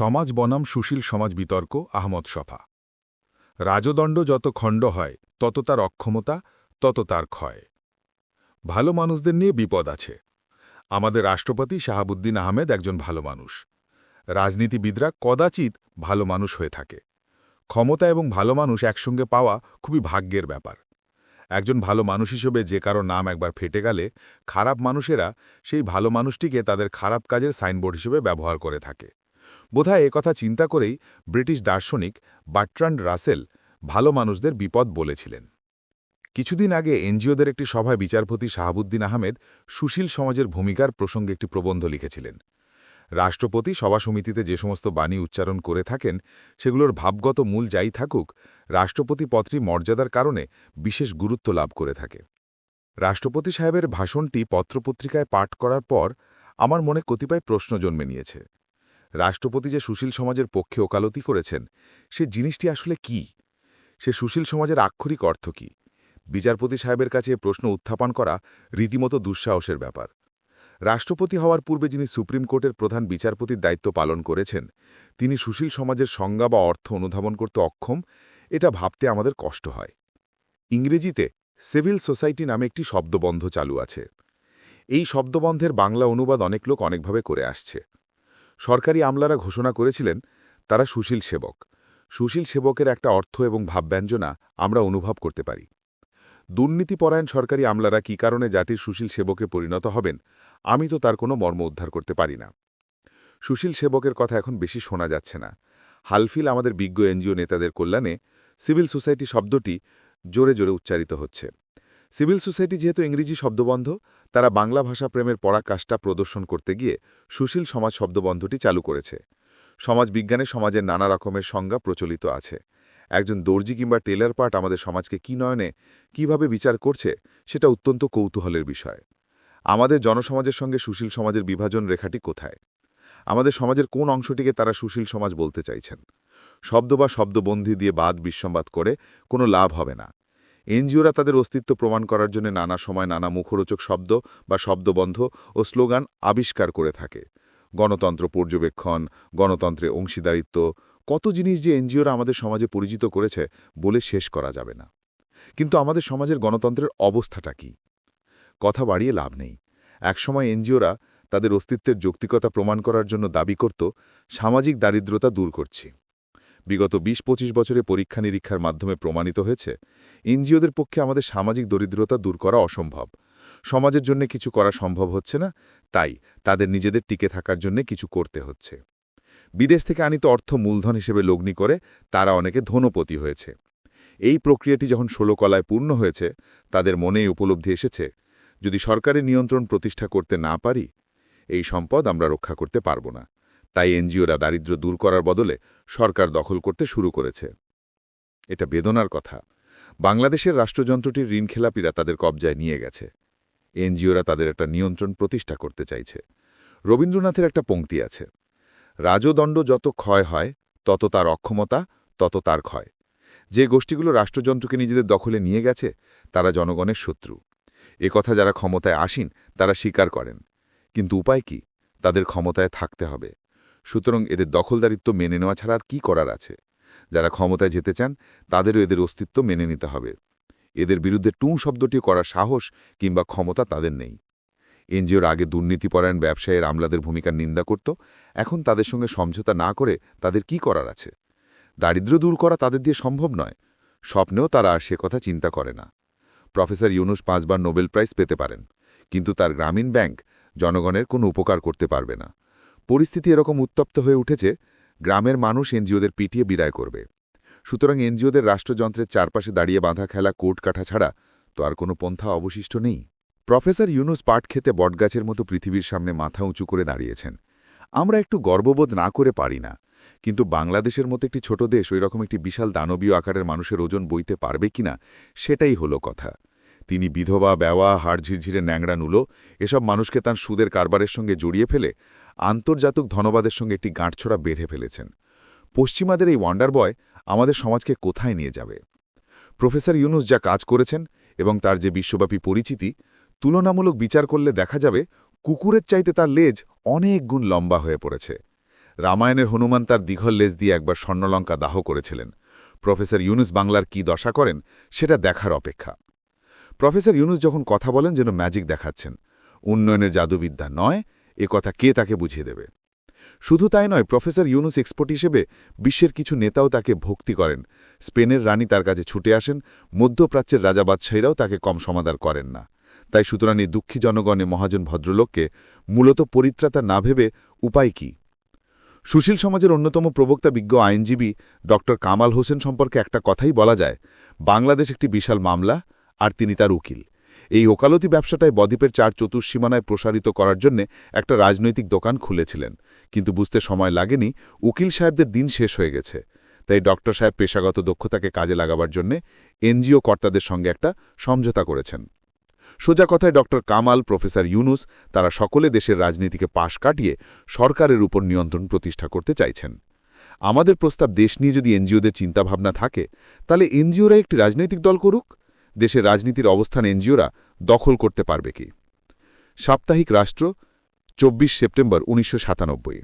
সমাজ বনাম সুশীল সমাজ বিতর্ক, আহমদ সফা। রাজদণ্ড যত খণ্ড হয়, তত তার অক্ষমতা, তত তার ক্ষয়। ভালো মানুষদের নিয়ে বিপদ আছে। আমাদের রাষ্ট্রপতি শাহাবুদ্দিন আহমেদ একজন ভালো মানুষ। রাজনীতিবিদরা কদাচিৎ ভালো মানুষ হয়ে থাকে। ক্ষমতা এবং ভালো মানুষ একসঙ্গে পাওয়া খুবই ভাগ্যের ব্যাপার। একজন ভালো মানুষ হিসেবে যে কারও নাম একবার ফেটে গেলে, খারাপ মানুষেরা সেই ভালো মানুষটিকে তাদের খারাপ কাজের সাইনবোর্ড হিসেবে ব্যবহার করে থাকে। বোধহয় কথা চিন্তা করেই ব্রিটিশ দার্শনিক বাট্রান্ড রাসেল ভালো মানুষদের বিপদ বলেছিলেন। কিছুদিন আগে এনজিওদের একটি সভায় বিচারপতি শাহাবুদ্দিন আহমেদ সুশীল সমাজের ভূমিকার প্রসঙ্গে একটি প্রবন্ধ লিখেছিলেন। রাষ্ট্রপতি সভা সমিতিতে যে সমস্ত বাণী উচ্চারণ করে থাকেন, সেগুলোর ভাবগত মূল যাই থাকুক, রাষ্ট্রপতি পত্রী মর্যাদার কারণে বিশেষ গুরুত্ব লাভ করে থাকে। রাষ্ট্রপতি সাহেবের ভাষণটি পত্রপত্রিকায় পাঠ করার পর আমার মনে কতিপয় প্রশ্ন জন্মে নিয়েছে। রাষ্ট্রপতি যে সুশীল সমাজের পক্ষে ওকালতি করেছেন, সে জিনিসটি আসলে কি? সে সুশীল সমাজের আক্ষরিক অর্থ কি? বিচারপতি সাহেবের কাছে প্রশ্ন উত্থাপন করা রীতিমতো দুঃসাহসের ব্যাপার। রাষ্ট্রপতি হওয়ার পূর্বে যিনি সুপ্রিম কোর্টের প্রধান বিচারপতির দায়িত্ব পালন করেছেন, তিনি সুশীল সমাজের সংজ্ঞা বা অর্থ অনুধাবন করতে অক্ষম, এটা ভাবতে আমাদের কষ্ট হয়। ইংরেজিতে সিভিল সোসাইটি নামে একটি শব্দবন্ধ চালু আছে। এই শব্দবন্ধের বাংলা অনুবাদ অনেক লোক অনেকভাবে করে আসছে। সরকারি আমলারা ঘোষণা করেছিলেন, তারা সুশীল সেবক। সুশীল সেবকের একটা অর্থ এবং ভাবব্যঞ্জনা আমরা অনুভব করতে পারি। দুর্নীতিপরায়ণ সরকারি আমলারা কি কারণে জাতির সুশীল সেবকে পরিণত হবেন, আমি তো তার কোনো মর্ম উদ্ধার করতে পারি না। সুশীল সেবকের কথা এখন বেশি শোনা যাচ্ছে না। হালফিল আমাদের বিজ্ঞ এনজিও নেতাদের কল্যাণে সিভিল সোসাইটি শব্দটি জোরে জোরে উচ্চারিত হচ্ছে। সিভিল সোসাইটি যেহেতু ইংরেজি শব্দবন্ধ, তারা বাংলা ভাষা প্রেমের পরাকাষ্ঠা প্রদর্শন করতে গিয়ে সুশীল সমাজ শব্দবন্ধটি চালু করেছে। সমাজ বিজ্ঞানে সমাজের নানা রকমের সংজ্ঞা প্রচলিত আছে। একজন দর্জি কিংবা টেলার পার্ট আমাদের সমাজকে কী নয়নে, কীভাবে বিচার করছে, সেটা অত্যন্ত কৌতূহলের বিষয়। আমাদের জনসমাজের সঙ্গে সুশীল সমাজের বিভাজন রেখাটি কোথায়? আমাদের সমাজের কোন অংশটিকে তারা সুশীল সমাজ বলতে চাইছেন? শব্দ বা শব্দবন্ধি দিয়ে বাদ বিসম্বাদ করে কোনো লাভ হবে না। এনজিওরা তাদের অস্তিত্ব প্রমাণ করার জন্য নানা সময় নানা মুখরোচক শব্দ বা শব্দবন্ধ ও স্লোগান আবিষ্কার করে থাকে। গণতন্ত্র পর্যবেক্ষণ, গণতন্ত্রে অংশীদারিত্ব, কত জিনিস যে এনজিওরা আমাদের সমাজে পরিচিত করেছে বলে শেষ করা যাবে না। কিন্তু আমাদের সমাজের গণতন্ত্রের অবস্থাটা কি? কথা বাড়িয়ে লাভ নেই। একসময় এনজিওরা তাদের অস্তিত্বের যৌক্তিকতা প্রমাণ করার জন্য দাবি করত, সামাজিক দারিদ্রতা দূর করছি। বিগত ২০-২৫ বছরে পরীক্ষা নিরীক্ষার মাধ্যমে প্রমাণিত হয়েছে, এনজিওদের পক্ষে আমাদের সামাজিক দরিদ্রতা দূর করা অসম্ভব। সমাজের জন্য কিছু করা সম্ভব হচ্ছে না, তাই তাদের নিজেদের টিকে থাকার জন্য কিছু করতে হচ্ছে। বিদেশ থেকে আনিত অর্থ মূলধন হিসেবে লগ্নি করে তারা অনেকে ধনপতি হয়েছে। এই প্রক্রিয়াটি যখন ষোলকলায় পূর্ণ হয়েছে, তাদের মনেই উপলব্ধি এসেছে, যদি সরকারের নিয়ন্ত্রণ প্রতিষ্ঠা করতে না পারি, এই সম্পদ আমরা রক্ষা করতে পারব না। তাই এনজিওরা দারিদ্র দূর করার বদলে সরকার দখল করতে শুরু করেছে। এটা বেদনার কথা। বাংলাদেশের রাষ্ট্রযন্ত্রটির ঋণখেলাপিরা তাদের কবজায় নিয়ে গেছে। এনজিওরা তাদের একটা নিয়ন্ত্রণ প্রতিষ্ঠা করতে চাইছে। রবীন্দ্রনাথের একটা পংক্তি আছে। রাজদণ্ড যত ক্ষয় হয়, তত তার অক্ষমতা, তত তার ক্ষয়। যে গোষ্ঠীগুলো রাষ্ট্রযন্ত্রকে নিজেদের দখলে নিয়ে গেছে, তারা জনগণের শত্রু। কথা যারা ক্ষমতায় আসীন, তারা স্বীকার করেন। কিন্তু উপায় কি? তাদের ক্ষমতায় থাকতে হবে। সুতরাং এদের দখলদারিত্ব মেনে নেওয়া ছাড়া আর কী করার আছে? যারা ক্ষমতায় যেতে চান, তাদেরও এদের অস্তিত্ব মেনে নিতে হবে। এদের বিরুদ্ধে টুঁ শব্দটি করার সাহস কিংবা ক্ষমতা তাদের নেই। এনজিওর আগে দুর্নীতিপরায়ণ ব্যবসায়ের আমলাদের ভূমিকার নিন্দা করত, এখন তাদের সঙ্গে সমঝোতা না করে তাদের কি করার আছে? দারিদ্র দূর করা তাদের দিয়ে সম্ভব নয়। স্বপ্নেও তারা আর সে কথা চিন্তা করে না। প্রফেসর ইউনুস পাঁচবার নোবেল প্রাইজ পেতে পারেন, কিন্তু তার গ্রামীণ ব্যাংক জনগণের কোনো উপকার করতে পারবে না। পরিস্থিতি এরকম উত্তপ্ত হয়ে উঠেছে, গ্রামের মানুষ এনজিওদের পিটিয়ে বিদায় করবে। সুতরাং এনজিওদের রাষ্ট্রযন্ত্রের চারপাশে দাঁড়িয়ে বাঁধা খেলা কোর্ট কাঠা ছাড়া তো আর কোনো পন্থা অবশিষ্ট নেই। প্রফেসর ইউনুস পাট খেতে বটগাছের মতো পৃথিবীর সামনে মাথা উঁচু করে দাঁড়িয়েছেন। আমরা একটু গর্ববোধ না করে পারি না, কিন্তু বাংলাদেশের মতো একটি ছোট দেশ ওই রকম একটি বিশাল দানবীয় আকারের মানুষের ওজন বইতে পারবে কিনা, সেটাই হলো কথা। তিনি বিধবা, বেওয়া হাড় ঝিরঝিরে ন্যাংড়া নুলো, এসব মানুষকে তার সুদের কারবারের সঙ্গে জড়িয়ে ফেলে আন্তর্জাতিক ধনবাদের সঙ্গে একটি গাঁটছড়া বেঁধে ফেলেছেন। পশ্চিমাদের এই ওয়ান্ডার বয় আমাদের সমাজকে কোথায় নিয়ে যাবে? প্রফেসর ইউনুস যা কাজ করেছেন এবং তার যে বিশ্বব্যাপী পরিচিতি, তুলনামূলক বিচার করলে দেখা যাবে কুকুরের চাইতে তার লেজ অনেক গুণ লম্বা হয়ে পড়েছে। রামায়ণের হনুমান তার দীঘল লেজ দিয়ে একবার স্বর্ণলঙ্কা দাহ করেছিলেন। প্রফেসর ইউনুস বাংলার কি দশা করেন, সেটা দেখার অপেক্ষা। প্রফেসর ইউনুস যখন কথা বলেন যেন ম্যাজিক দেখাচ্ছেন। উন্নয়নের জাদুবিদ্যা নয়, এ কথা কে তাকে বুঝিয়ে দেবে? শুধু তাই নয়, প্রফেসর ইউনুস এক্সপোর্ট হিসেবে বিশ্বের কিছু নেতাও তাকে ভক্তি করেন। স্পেনের রানী তার কাছে ছুটে আসেন, মধ্যপ্রাচ্যের রাজা বাদশাহীরাও তাকে কম সমাদার করেন না। তাই সুতরাং এই দুঃখী জনগণে মহাজন ভদ্রলোককে মূলত পরিত্রাতা না ভেবে উপায় কি? সুশীল সমাজের অন্যতম প্রবক্তা বিজ্ঞ আইনজীবী ড কামাল হোসেন সম্পর্কে একটা কথাই বলা যায়, বাংলাদেশ একটি বিশাল মামলা আর তিনি তার উকিল। এই ওকালতি ব্যবসাটায় বদ্বীপের চার চতুর্সীমানায় প্রসারিত করার জন্য একটা রাজনৈতিক দোকান খুলেছিলেন। কিন্তু বুঝতে সময় লাগেনি, উকিল সাহেবদের দিন শেষ হয়ে গেছে। তাই ডক্টর সাহেব পেশাগত দক্ষতাকে কাজে লাগাবার জন্যে এনজিও কর্তাদের সঙ্গে একটা সমঝোতা করেছেন। সোজা কথায় ডক্টর কামাল, প্রফেসর ইউনুস তারা সকলে দেশের রাজনীতিকে পাশ কাটিয়ে সরকারের উপর নিয়ন্ত্রণ প্রতিষ্ঠা করতে চাইছেন। আমাদের প্রস্তাব দেশ নিয়ে যদি এনজিওদের চিন্তাভাবনা থাকে, তাহলে এনজিওরা একটি রাজনৈতিক দল করুক। দেশের রাজনীতির অবস্থান এনজিওরা দখল করতে পারবে কি? সাপ্তাহিক রাষ্ট্র চব্বিশ সেপ্টেম্বর উনিশশো সাতানব্বই।